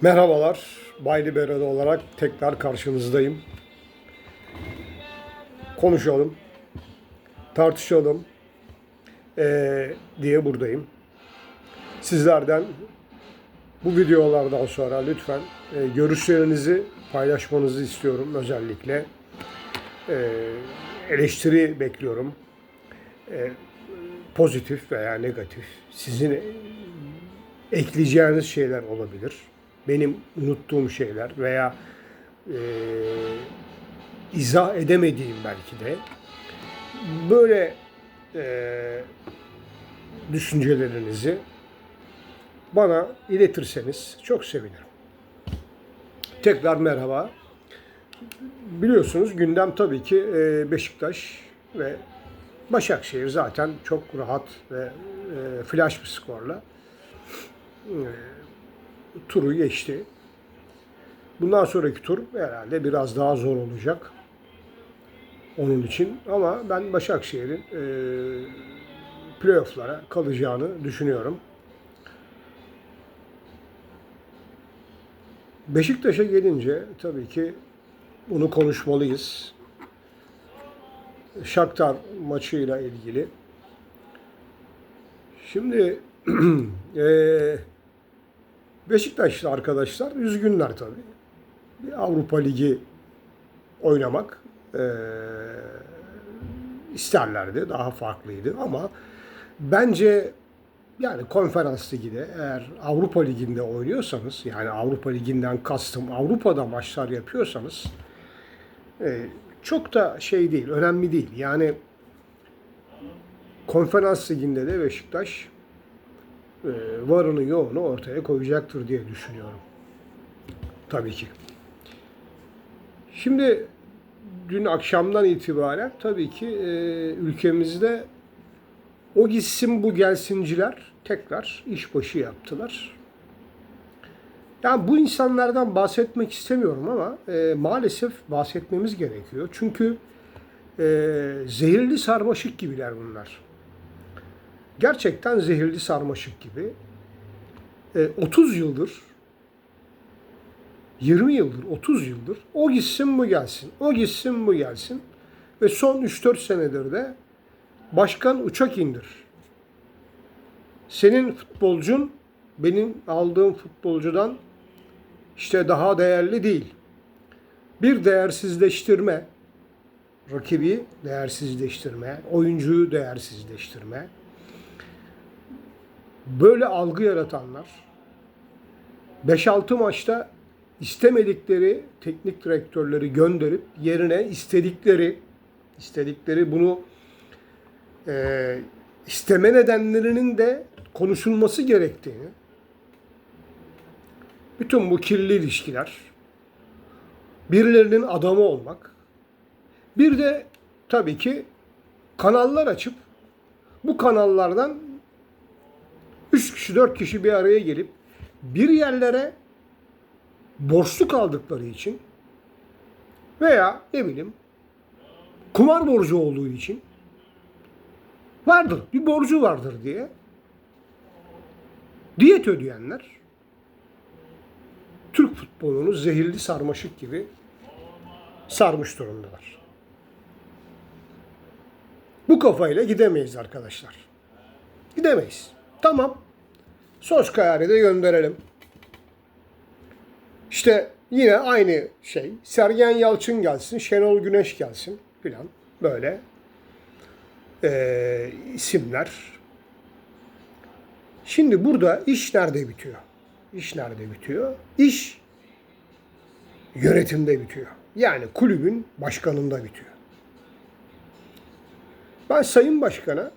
Merhabalar, Bay Liberal olarak tekrar karşınızdayım. Konuşalım, tartışalım eee, diye buradayım. Sizlerden bu videolardan sonra lütfen e, görüşlerinizi paylaşmanızı istiyorum özellikle. E, eleştiri bekliyorum. E, pozitif veya negatif. Sizin ekleyeceğiniz şeyler olabilir. Benim unuttuğum şeyler veya e, izah edemediğim belki de böyle e, düşüncelerinizi bana iletirseniz çok sevinirim. Tekrar merhaba. Biliyorsunuz gündem tabii ki e, Beşiktaş ve Başakşehir zaten çok rahat ve e, flash bir skorla e, turu geçti. Bundan sonraki tur herhalde biraz daha zor olacak onun için. Ama ben Başakşehir'in e, playoff'lara kalacağını düşünüyorum. Beşiktaş'a gelince tabii ki bunu konuşmalıyız. Shakhtar maçıyla ilgili. Şimdi eee Beşiktaşlı arkadaşlar üzgünler tabii. Bir Avrupa Ligi oynamak eee, isterlerdi. Daha farklıydı ama bence yani konferans liginde eğer Avrupa Ligi'nde oynuyorsanız yani Avrupa Ligi'nden kastım Avrupa'da maçlar yapıyorsanız e, çok da şey değil, önemli değil. Yani konferans liginde de Beşiktaş e, varını yoğunu ortaya koyacaktır diye düşünüyorum. Tabii ki. Şimdi dün akşamdan itibaren tabii ki e, ülkemizde o gitsin bu gelsinciler tekrar işbaşı yaptılar. Yani bu insanlardan bahsetmek istemiyorum ama e, maalesef bahsetmemiz gerekiyor. Çünkü e, zehirli sarmaşık gibiler bunlar. Gerçekten zehirli sarmaşık gibi. E, 30 yıldır 20 yıldır, 30 yıldır o gitsin bu gelsin, o gitsin bu gelsin. Ve son 3-4 senedir de başkan uçak indir. Senin futbolcun benim aldığım futbolcudan işte daha değerli değil. Bir değersizleştirme, rakibi değersizleştirme, oyuncuyu değersizleştirme. Böyle algı yaratanlar 5-6 maçta istemedikleri teknik direktörleri gönderip yerine istedikleri istedikleri bunu e, isteme nedenlerinin de konuşulması gerektiğini bütün bu kirli ilişkiler birilerinin adamı olmak bir de tabii ki kanallar açıp bu kanallardan 3 kişi 4 kişi bir araya gelip bir yerlere borçlu kaldıkları için veya ne bileyim kumar borcu olduğu için vardır, bir borcu vardır diye diyet ödeyenler Türk futbolunu zehirli sarmaşık gibi sarmış durumdalar. Bu kafayla gidemeyiz arkadaşlar. Gidemeyiz. Tamam. Soskayar'ı da gönderelim. İşte yine aynı şey. Sergen Yalçın gelsin, Şenol Güneş gelsin filan. Böyle eee, isimler. Şimdi burada iş nerede bitiyor? İş nerede bitiyor? İş yönetimde bitiyor. Yani kulübün başkanında bitiyor. Ben Sayın Başkan'a,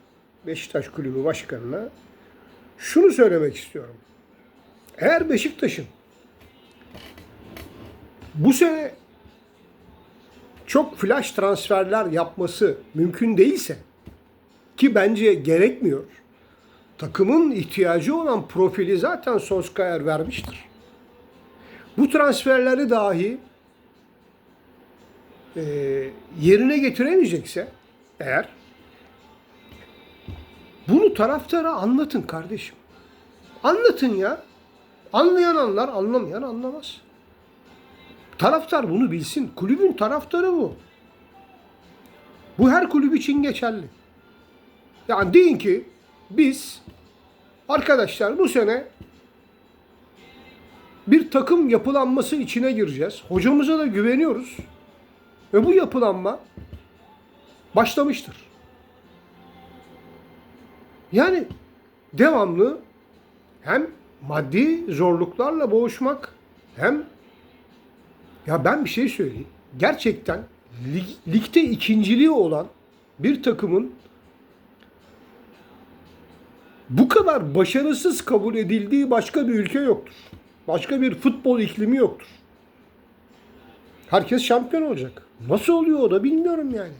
Beşiktaş Kulübü Başkanı'na şunu söylemek istiyorum. Eğer Beşiktaş'ın bu sene çok flash transferler yapması mümkün değilse ki bence gerekmiyor. Takımın ihtiyacı olan profili zaten Solskjaer vermiştir. Bu transferleri dahi e, yerine getiremeyecekse eğer bunu taraftara anlatın kardeşim. Anlatın ya. Anlayan anlar, anlamayan anlamaz. Taraftar bunu bilsin. Kulübün taraftarı bu. Bu her kulüp için geçerli. Yani deyin ki biz arkadaşlar bu sene bir takım yapılanması içine gireceğiz. Hocamıza da güveniyoruz. Ve bu yapılanma başlamıştır. Yani devamlı hem maddi zorluklarla boğuşmak hem ya ben bir şey söyleyeyim. Gerçekten lig, ligde ikinciliği olan bir takımın bu kadar başarısız kabul edildiği başka bir ülke yoktur. Başka bir futbol iklimi yoktur. Herkes şampiyon olacak. Nasıl oluyor o da bilmiyorum yani.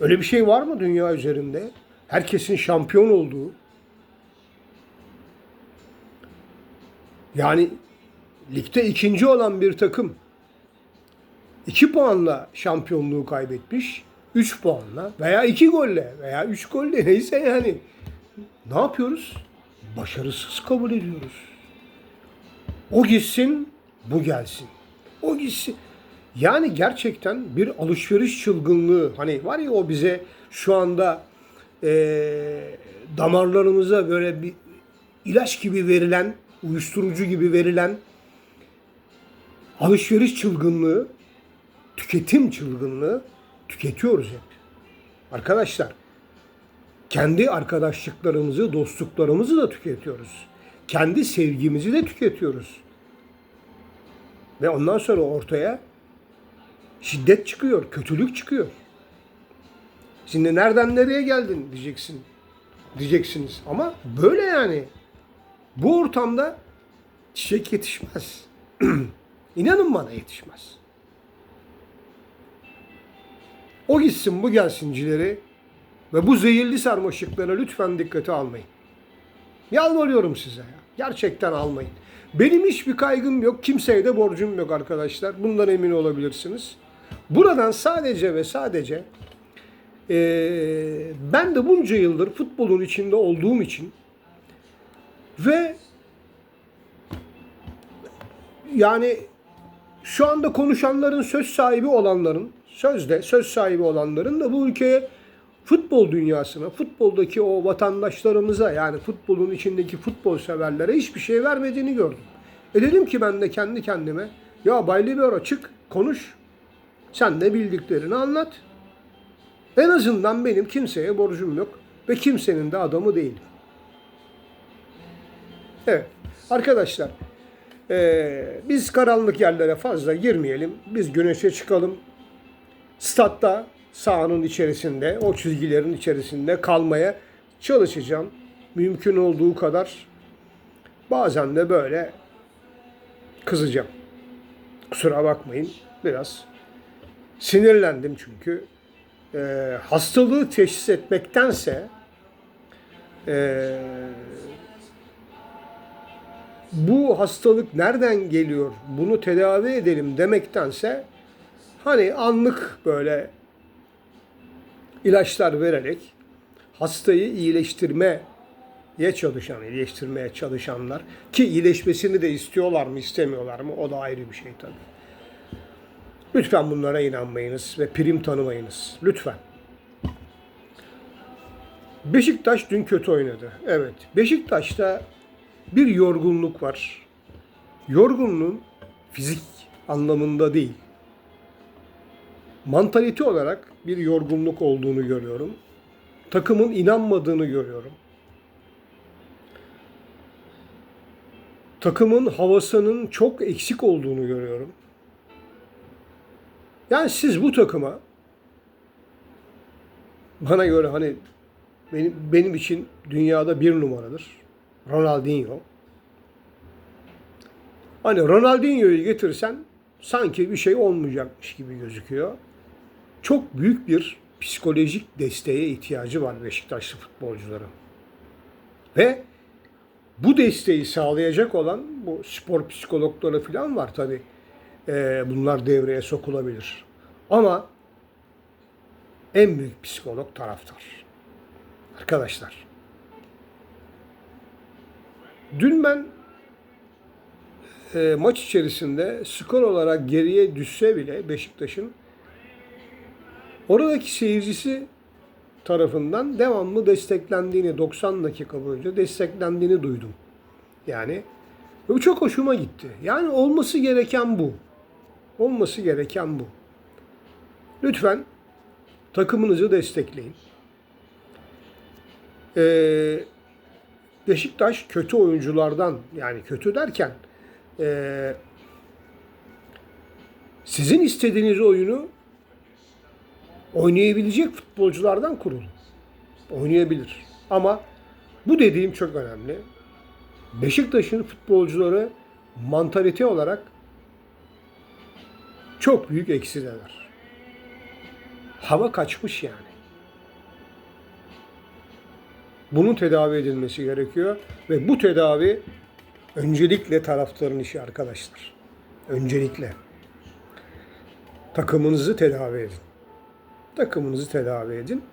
Öyle bir şey var mı dünya üzerinde? Herkesin şampiyon olduğu. Yani ligde ikinci olan bir takım 2 puanla şampiyonluğu kaybetmiş. 3 puanla veya 2 golle veya 3 golle neyse yani. Ne yapıyoruz? Başarısız kabul ediyoruz. O gitsin, bu gelsin. O gitsin. Yani gerçekten bir alışveriş çılgınlığı. Hani var ya o bize şu anda eee, damarlarımıza böyle bir ilaç gibi verilen, uyuşturucu gibi verilen alışveriş çılgınlığı, tüketim çılgınlığı tüketiyoruz hep. Arkadaşlar, kendi arkadaşlıklarımızı, dostluklarımızı da tüketiyoruz. Kendi sevgimizi de tüketiyoruz. Ve ondan sonra ortaya şiddet çıkıyor, kötülük çıkıyor. Şimdi nereden nereye geldin diyeceksin. Diyeceksiniz. Ama böyle yani. Bu ortamda çiçek yetişmez. İnanın bana yetişmez. O gitsin bu gelsincileri ve bu zehirli sarmaşıklara lütfen dikkate almayın. Yalvarıyorum size ya. Gerçekten almayın. Benim hiçbir kaygım yok. Kimseye de borcum yok arkadaşlar. Bundan emin olabilirsiniz. Buradan sadece ve sadece eee, ben de bunca yıldır futbolun içinde olduğum için ve yani şu anda konuşanların söz sahibi olanların, sözde söz sahibi olanların da bu ülkeye futbol dünyasına, futboldaki o vatandaşlarımıza yani futbolun içindeki futbol severlere hiçbir şey vermediğini gördüm. E dedim ki ben de kendi kendime ya Bay Libero çık konuş. Sen de bildiklerini anlat. En azından benim kimseye borcum yok ve kimsenin de adamı değilim. Evet arkadaşlar ee, biz karanlık yerlere fazla girmeyelim. Biz güneşe çıkalım. Statta sahanın içerisinde, o çizgilerin içerisinde kalmaya çalışacağım. Mümkün olduğu kadar bazen de böyle kızacağım. Kusura bakmayın. Biraz sinirlendim çünkü. Ee, hastalığı teşhis etmektense ee, bu hastalık nereden geliyor, bunu tedavi edelim demektense hani anlık böyle ilaçlar vererek hastayı iyileştirmeye çalışan, iyileştirmeye çalışanlar ki iyileşmesini de istiyorlar mı, istemiyorlar mı o da ayrı bir şey tabii. Lütfen bunlara inanmayınız ve prim tanımayınız. Lütfen. Beşiktaş dün kötü oynadı. Evet. Beşiktaş'ta bir yorgunluk var. Yorgunluğun fizik anlamında değil. Mantalite olarak bir yorgunluk olduğunu görüyorum. Takımın inanmadığını görüyorum. Takımın havasının çok eksik olduğunu görüyorum. Yani siz bu takıma bana göre hani benim, benim için dünyada bir numaradır. Ronaldinho. Hani Ronaldinho'yu getirsen sanki bir şey olmayacakmış gibi gözüküyor. Çok büyük bir psikolojik desteğe ihtiyacı var Beşiktaşlı futbolcuların. Ve bu desteği sağlayacak olan bu spor psikologları falan var tabi. Ee, bunlar devreye sokulabilir. Ama en büyük psikolog taraftar. Arkadaşlar Dün ben e, maç içerisinde skor olarak geriye düşse bile Beşiktaş'ın oradaki seyircisi tarafından devamlı desteklendiğini 90 dakika boyunca desteklendiğini duydum. Yani bu çok hoşuma gitti. Yani olması gereken bu. Olması gereken bu. Lütfen takımınızı destekleyin. Ee, Beşiktaş kötü oyunculardan yani kötü derken ee, sizin istediğiniz oyunu oynayabilecek futbolculardan kurulu. Oynayabilir. Ama bu dediğim çok önemli. Beşiktaş'ın futbolcuları mantalite olarak çok büyük eksideler. Hava kaçmış yani. Bunun tedavi edilmesi gerekiyor ve bu tedavi öncelikle taraftarın işi arkadaşlar. Öncelikle. Takımınızı tedavi edin. Takımınızı tedavi edin.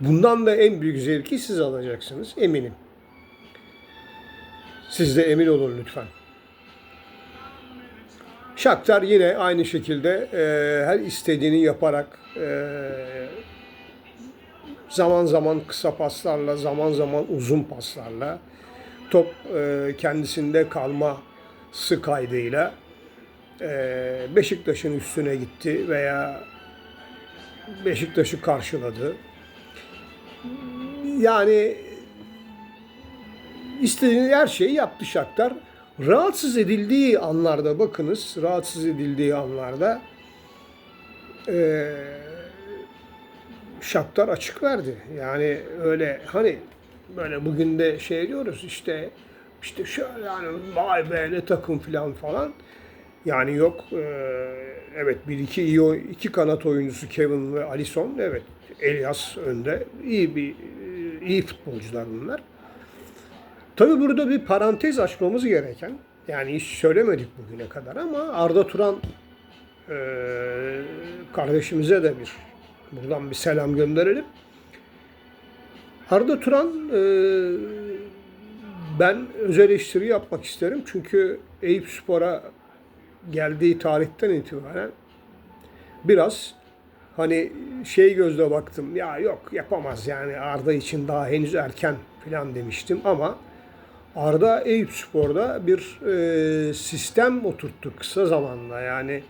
Bundan da en büyük zevki siz alacaksınız eminim. Siz de emin olun lütfen. Shakhtar yine aynı şekilde e, her istediğini yaparak e, zaman zaman kısa paslarla, zaman zaman uzun paslarla top e, kendisinde kalması kaydıyla e, Beşiktaş'ın üstüne gitti veya Beşiktaş'ı karşıladı. Yani istediği her şeyi yaptı Shakhtar. Rahatsız edildiği anlarda bakınız, rahatsız edildiği anlarda e, Shakhtar açık verdi. Yani öyle hani böyle bugün de şey diyoruz işte işte şöyle yani vay be ne takım falan falan. Yani yok e, evet bir iki iyi iki kanat oyuncusu Kevin ve Alisson evet Elias önde iyi bir iyi futbolcular bunlar. Tabii burada bir parantez açmamız gereken, yani hiç söylemedik bugüne kadar ama Arda Turan e, kardeşimize de bir buradan bir selam gönderelim. Arda Turan e, ben özel eleştiri yapmak isterim çünkü Eyüp Spor'a geldiği tarihten itibaren biraz hani şey gözle baktım ya yok yapamaz yani Arda için daha henüz erken falan demiştim ama Arda Eyüp Spor'da bir e, sistem oturttu kısa zamanda yani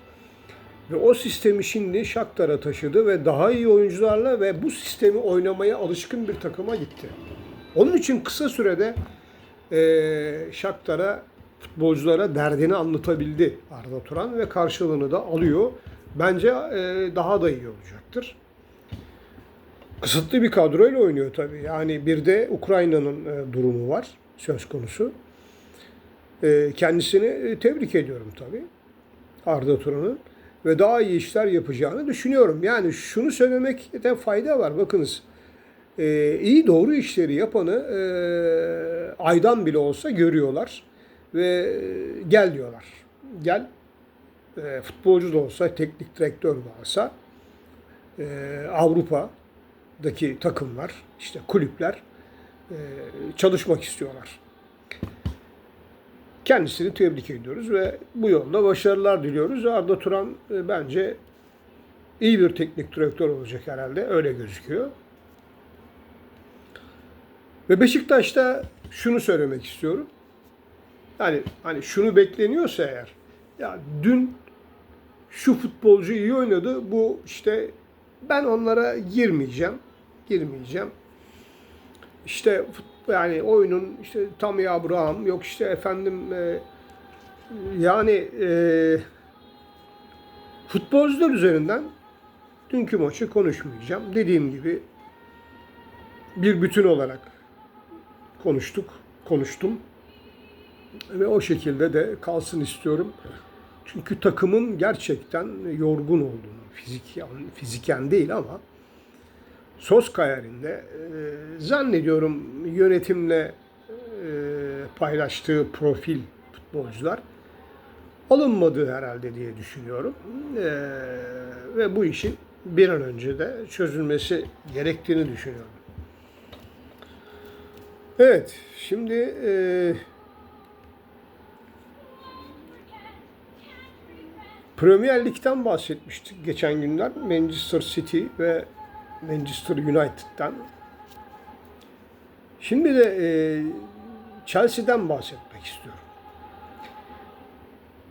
ve o sistemi şimdi Shakhtar'a taşıdı ve daha iyi oyuncularla ve bu sistemi oynamaya alışkın bir takıma gitti. Onun için kısa sürede e, Shakhtar'a futbolculara derdini anlatabildi Arda Turan ve karşılığını da alıyor. Bence e, daha da iyi olacaktır. Kısıtlı bir kadroyla oynuyor tabii. Yani bir de Ukrayna'nın e, durumu var söz konusu. E, kendisini e, tebrik ediyorum tabii. Arda Turan'ın ve daha iyi işler yapacağını düşünüyorum. Yani şunu söylemekte fayda var. Bakınız e, iyi doğru işleri yapanı e, aydan bile olsa görüyorlar ve gel diyorlar. Gel futbolcu da olsa, teknik direktör de olsa Avrupa'daki takımlar, işte kulüpler çalışmak istiyorlar. Kendisini tebrik ediyoruz ve bu yolda başarılar diliyoruz. Arda Turan e, bence iyi bir teknik direktör olacak herhalde. Öyle gözüküyor. Ve Beşiktaş'ta şunu söylemek istiyorum. Yani hani şunu bekleniyorsa eğer ya dün şu futbolcu iyi oynadı. Bu işte ben onlara girmeyeceğim. Girmeyeceğim. İşte yani oyunun işte Tammy Abraham yok işte efendim e, yani e, futbolcular üzerinden dünkü maçı konuşmayacağım. Dediğim gibi bir bütün olarak konuştuk, konuştum. Ve o şekilde de kalsın istiyorum. Çünkü takımın gerçekten yorgun olduğunu, fizik, fiziken değil ama Soskayer'in de e, zannediyorum yönetimle e, paylaştığı profil futbolcular alınmadı herhalde diye düşünüyorum. E, ve bu işin bir an önce de çözülmesi gerektiğini düşünüyorum. Evet, şimdi e, Premier Lig'den bahsetmiştik geçen günler. Manchester City ve Manchester United'dan. Şimdi de e, Chelsea'den bahsetmek istiyorum.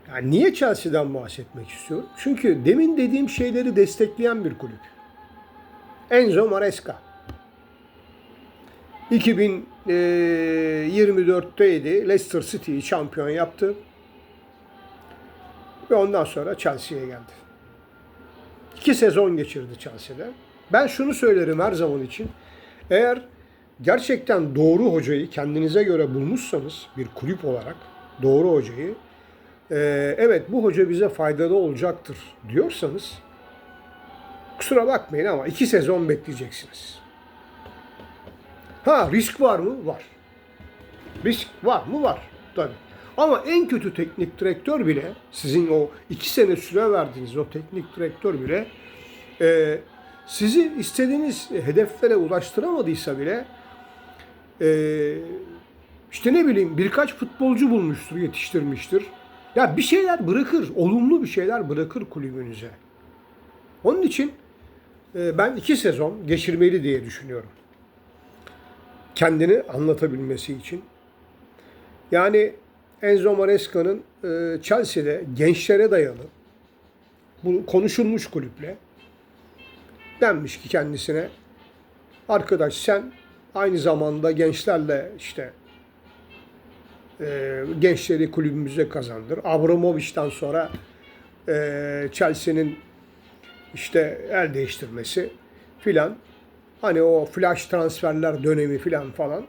Yani niye Chelsea'den bahsetmek istiyorum? Çünkü demin dediğim şeyleri destekleyen bir kulüp. Enzo Maresca. 2024'teydi. Leicester City'yi şampiyon yaptı. Ve ondan sonra Chelsea'ye geldi. İki sezon geçirdi Chelsea'de. Ben şunu söylerim her zaman için. Eğer gerçekten doğru hocayı kendinize göre bulmuşsanız bir kulüp olarak doğru hocayı e, evet bu hoca bize faydalı olacaktır diyorsanız kusura bakmayın ama iki sezon bekleyeceksiniz. Ha risk var mı? Var. Risk var mı? Var. Tabii. Ama en kötü teknik direktör bile sizin o iki sene süre verdiğiniz o teknik direktör bile e, sizi istediğiniz hedeflere ulaştıramadıysa bile e, işte ne bileyim birkaç futbolcu bulmuştur, yetiştirmiştir. Ya bir şeyler bırakır, olumlu bir şeyler bırakır kulübünüze. Onun için e, ben iki sezon geçirmeli diye düşünüyorum. Kendini anlatabilmesi için. Yani Enzo Maresca'nın e, Chelsea'de gençlere dayalı bu konuşulmuş kulüple denmiş ki kendisine arkadaş sen aynı zamanda gençlerle işte e, gençleri kulübümüze kazandır. Abramovich'ten sonra e, Chelsea'nin işte el değiştirmesi filan hani o flash transferler dönemi filan falan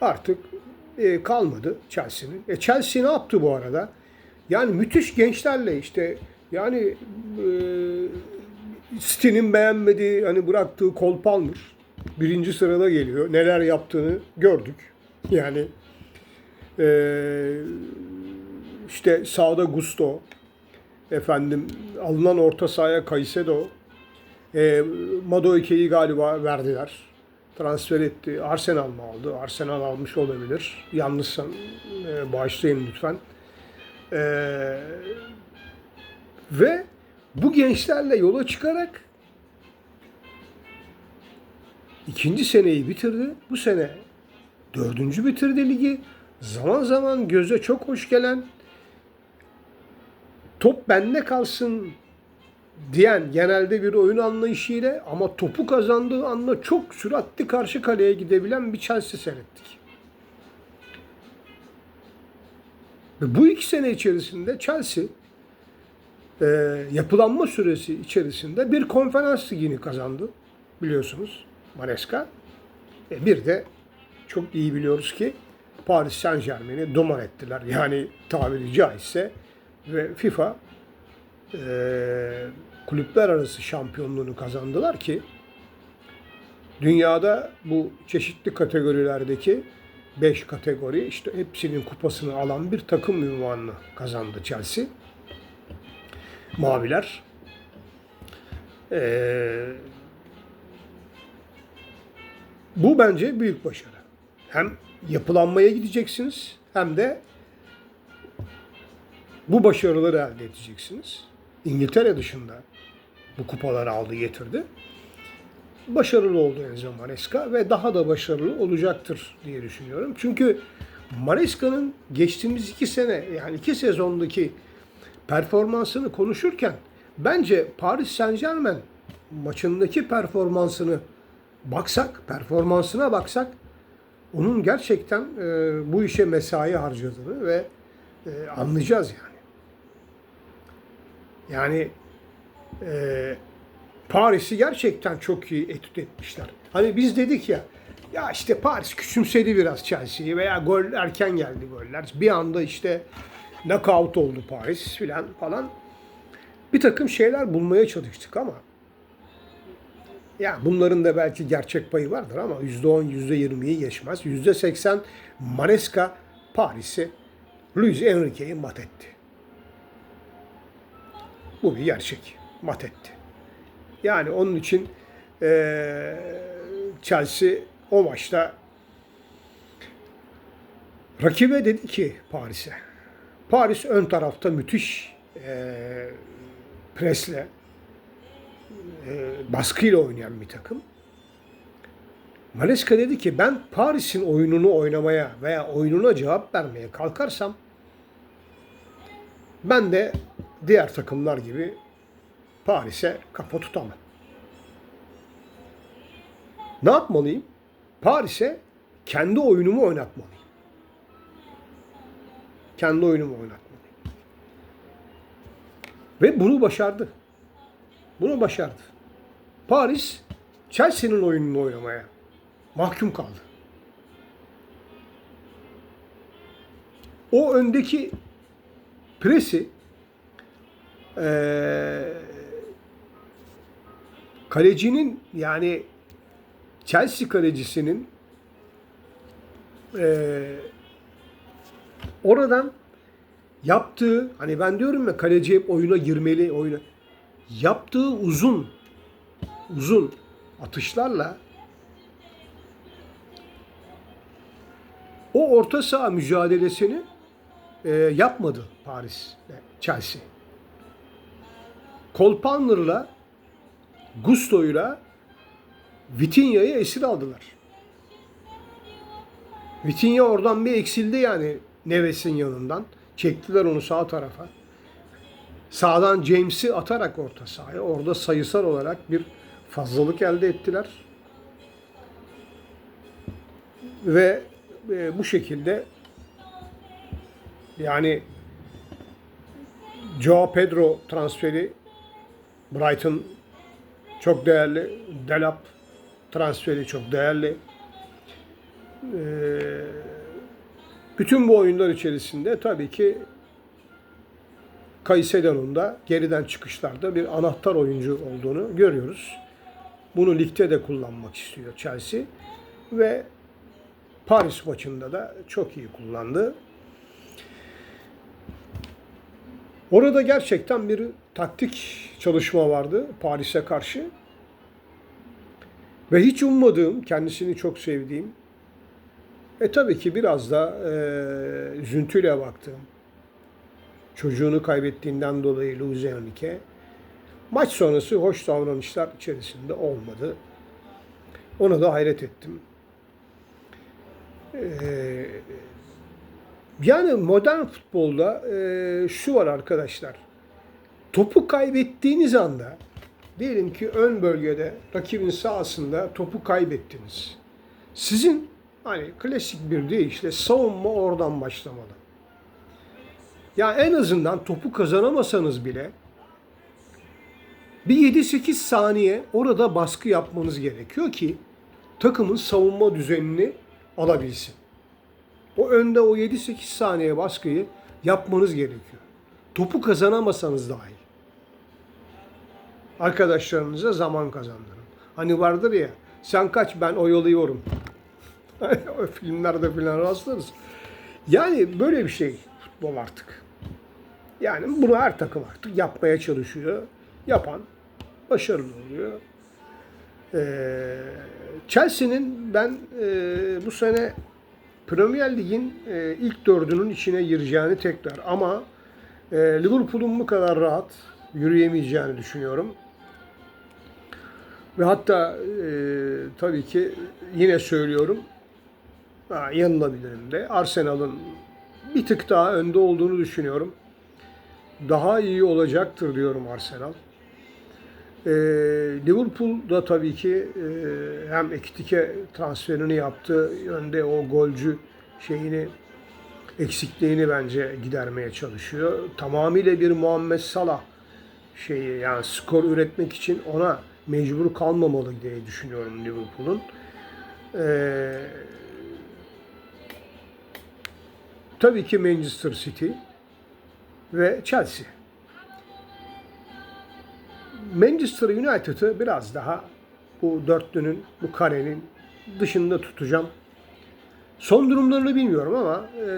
artık e, kalmadı Chelsea'nin. E, Chelsea ne yaptı bu arada? Yani müthiş gençlerle işte yani e, City'nin beğenmediği hani bıraktığı Cole Palmer birinci sırada geliyor. Neler yaptığını gördük. Yani e, işte sağda Gusto efendim alınan orta sahaya Caicedo e, Madueke'yi galiba verdiler. Transfer etti. Arsenal mı aldı? Arsenal almış olabilir. Yanlışsam e, bağışlayın lütfen. E, ve bu gençlerle yola çıkarak ikinci seneyi bitirdi. Bu sene dördüncü bitirdi ligi. Zaman zaman göze çok hoş gelen top bende kalsın diyen genelde bir oyun anlayışıyla ama topu kazandığı anda çok süratli karşı kaleye gidebilen bir Chelsea seyrettik. Ve bu iki sene içerisinde Chelsea e, yapılanma süresi içerisinde bir konferans ligini kazandı biliyorsunuz Maresca. E, bir de çok iyi biliyoruz ki Paris Saint Germain'i duman ettiler. Yani tabiri caizse ve FIFA e, kulüpler arası şampiyonluğunu kazandılar ki dünyada bu çeşitli kategorilerdeki 5 kategori işte hepsinin kupasını alan bir takım ünvanını kazandı Chelsea. Maviler. Ee, bu bence büyük başarı. Hem yapılanmaya gideceksiniz hem de bu başarıları elde edeceksiniz. İngiltere dışında bu kupaları aldı getirdi. Başarılı oldu Enzo Maresca ve daha da başarılı olacaktır diye düşünüyorum. Çünkü Maresca'nın geçtiğimiz iki sene yani iki sezondaki performansını konuşurken bence Paris Saint Germain maçındaki performansını baksak, performansına baksak onun gerçekten e, bu işe mesai harcadığını ve e, anlayacağız yani. Yani e, Paris'i gerçekten çok iyi etüt etmişler. Hani biz dedik ya, ya işte Paris küçümsedi biraz Chelsea'yi veya gol erken geldi goller. Bir anda işte knockout oldu Paris filan falan. Bir takım şeyler bulmaya çalıştık ama ya bunların da belki gerçek payı vardır ama %10, %20'yi geçmez. %80 Manesca Paris'i Luis Enrique'yi mat etti. Bu bir gerçek. Mat etti. Yani onun için e, Chelsea o maçta rakibe dedi ki Paris'e. Paris ön tarafta müthiş e, presle e, baskıyla oynayan bir takım. Maresca dedi ki ben Paris'in oyununu oynamaya veya oyununa cevap vermeye kalkarsam ben de diğer takımlar gibi Paris'e kafa tutamam. Ne yapmalıyım? Paris'e kendi oyunumu oynatmalıyım. Kendi oyunumu oynatmalıyım. Ve bunu başardı. Bunu başardı. Paris Chelsea'nin oyununu oynamaya mahkum kaldı. O öndeki presi eee kalecinin yani Chelsea kalecisinin eee oradan yaptığı hani ben diyorum ya kaleci hep oyuna girmeli oyuna yaptığı uzun uzun atışlarla o orta saha mücadelesini e, yapmadı Paris Chelsea. Cole Palmer'la Gusto'yla Vitinha'yı esir aldılar. Vitinha oradan bir eksildi yani Neves'in yanından. Çektiler onu sağ tarafa. Sağdan James'i atarak orta sahaya orada sayısal olarak bir fazlalık elde ettiler. Ve e, bu şekilde yani Joao Pedro transferi Brighton çok değerli. Delap transferi çok değerli. Ee, bütün bu oyunlar içerisinde tabii ki Kaysedo'nun da geriden çıkışlarda bir anahtar oyuncu olduğunu görüyoruz. Bunu ligde de kullanmak istiyor Chelsea ve Paris maçında da çok iyi kullandı. Orada gerçekten bir taktik çalışma vardı Paris'e karşı. Ve hiç ummadığım, kendisini çok sevdiğim, e tabii ki biraz da e, üzüntüyle baktığım, çocuğunu kaybettiğinden dolayı Luis Enrique, maç sonrası hoş davranışlar içerisinde olmadı. Ona da hayret ettim. Ee, yani modern futbolda e, şu var arkadaşlar. Topu kaybettiğiniz anda diyelim ki ön bölgede rakibin sahasında topu kaybettiniz. Sizin hani klasik bir deyişle savunma oradan başlamalı. Ya en azından topu kazanamasanız bile bir 7-8 saniye orada baskı yapmanız gerekiyor ki takımın savunma düzenini alabilsin. O önde o 7-8 saniye baskıyı yapmanız gerekiyor. Topu kazanamasanız dahi. Arkadaşlarınıza zaman kazandırın. Hani vardır ya sen kaç ben oyalıyorum. Filmlerde falan rastlarız. Yani böyle bir şey futbol artık. Yani bunu her takım artık yapmaya çalışıyor. Yapan başarılı oluyor. Ee, Chelsea'nin ben e, bu sene Premier Lig'in e, ilk dördünün içine gireceğini tekrar ama e, Liverpool'un bu kadar rahat yürüyemeyeceğini düşünüyorum. Ve hatta e, tabii ki yine söylüyorum yanılabilirim de Arsenal'ın bir tık daha önde olduğunu düşünüyorum. Daha iyi olacaktır diyorum Arsenal. E, Liverpool da tabii ki e, hem Ekitike transferini yaptı, yönde o golcü şeyini eksikliğini bence gidermeye çalışıyor. Tamamıyla bir Muhammed Salah şeyi yani skor üretmek için ona mecbur kalmamalı diye düşünüyorum Liverpool'un. Ee, tabii ki Manchester City ve Chelsea. Manchester United'ı biraz daha bu dörtlünün, bu karenin dışında tutacağım. Son durumlarını bilmiyorum ama e,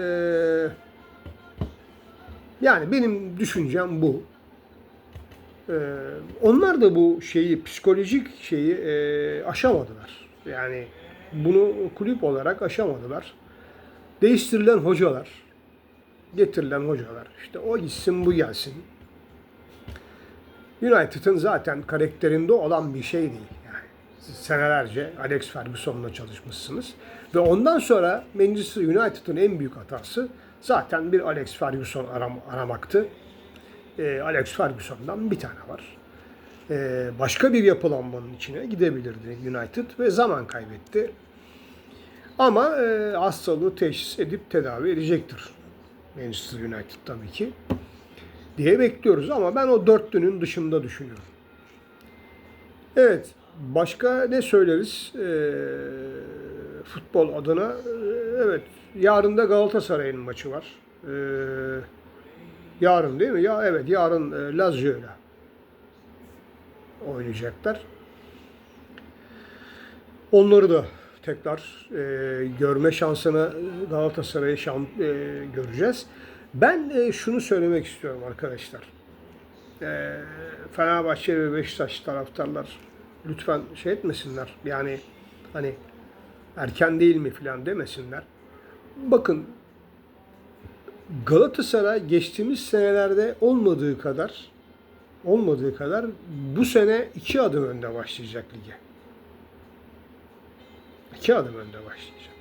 yani benim düşüncem bu. E, onlar da bu şeyi, psikolojik şeyi e, aşamadılar. Yani bunu kulüp olarak aşamadılar. Değiştirilen hocalar, getirilen hocalar, işte o gitsin bu gelsin. United'ın zaten karakterinde olan bir şey değil. Yani senelerce Alex Ferguson'la çalışmışsınız. Ve ondan sonra Manchester United'ın en büyük hatası zaten bir Alex Ferguson aram- aramaktı. Ee, Alex Ferguson'dan bir tane var. Ee, başka bir yapılanmanın içine gidebilirdi United ve zaman kaybetti. Ama e, hastalığı teşhis edip tedavi edecektir Manchester United tabii ki diye bekliyoruz ama ben o dörtlünün dışında düşünüyorum. Evet, başka ne söyleriz ee, futbol adına? Ee, evet, yarın da Galatasaray'ın maçı var. Ee, yarın değil mi? Ya evet, yarın e, Lazio'yla oynayacaklar. Onları da tekrar e, görme şansını Galatasaray'ı şan, e, göreceğiz. Ben e, şunu söylemek istiyorum arkadaşlar. E, Fenerbahçe ve Beşiktaş taraftarlar lütfen şey etmesinler. Yani hani erken değil mi filan demesinler. Bakın Galatasaray geçtiğimiz senelerde olmadığı kadar olmadığı kadar bu sene iki adım önde başlayacak lige. İki adım önde başlayacak.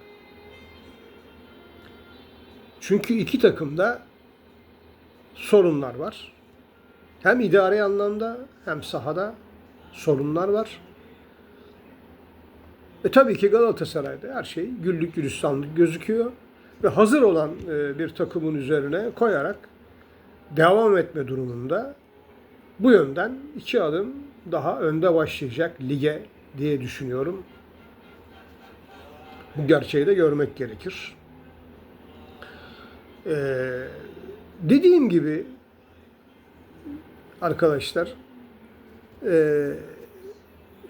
Çünkü iki takımda sorunlar var. Hem idari anlamda hem sahada sorunlar var. E tabii ki Galatasaray'da her şey güllük gülistanlık gözüküyor. Ve hazır olan e, bir takımın üzerine koyarak devam etme durumunda bu yönden iki adım daha önde başlayacak lige diye düşünüyorum. Bu gerçeği de görmek gerekir. Ee, dediğim gibi arkadaşlar e,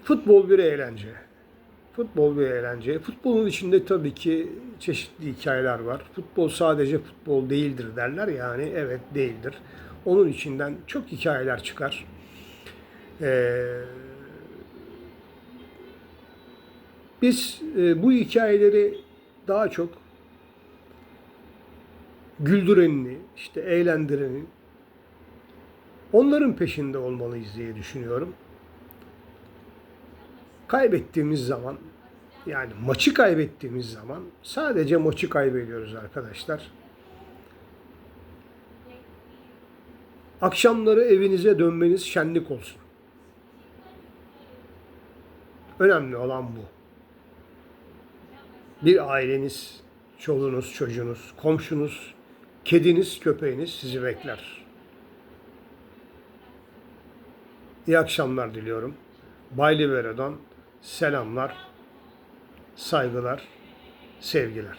futbol bir eğlence. Futbol bir eğlence. Futbolun içinde tabii ki çeşitli hikayeler var. Futbol sadece futbol değildir derler yani evet değildir. Onun içinden çok hikayeler çıkar. Ee, biz e, bu hikayeleri daha çok güldürenini, işte eğlendireni, onların peşinde olmalıyız diye düşünüyorum. Kaybettiğimiz zaman, yani maçı kaybettiğimiz zaman sadece maçı kaybediyoruz arkadaşlar. Akşamları evinize dönmeniz şenlik olsun. Önemli olan bu. Bir aileniz, çoluğunuz, çocuğunuz, komşunuz, kediniz, köpeğiniz sizi bekler. İyi akşamlar diliyorum. Bay Libero'dan selamlar, saygılar, sevgiler.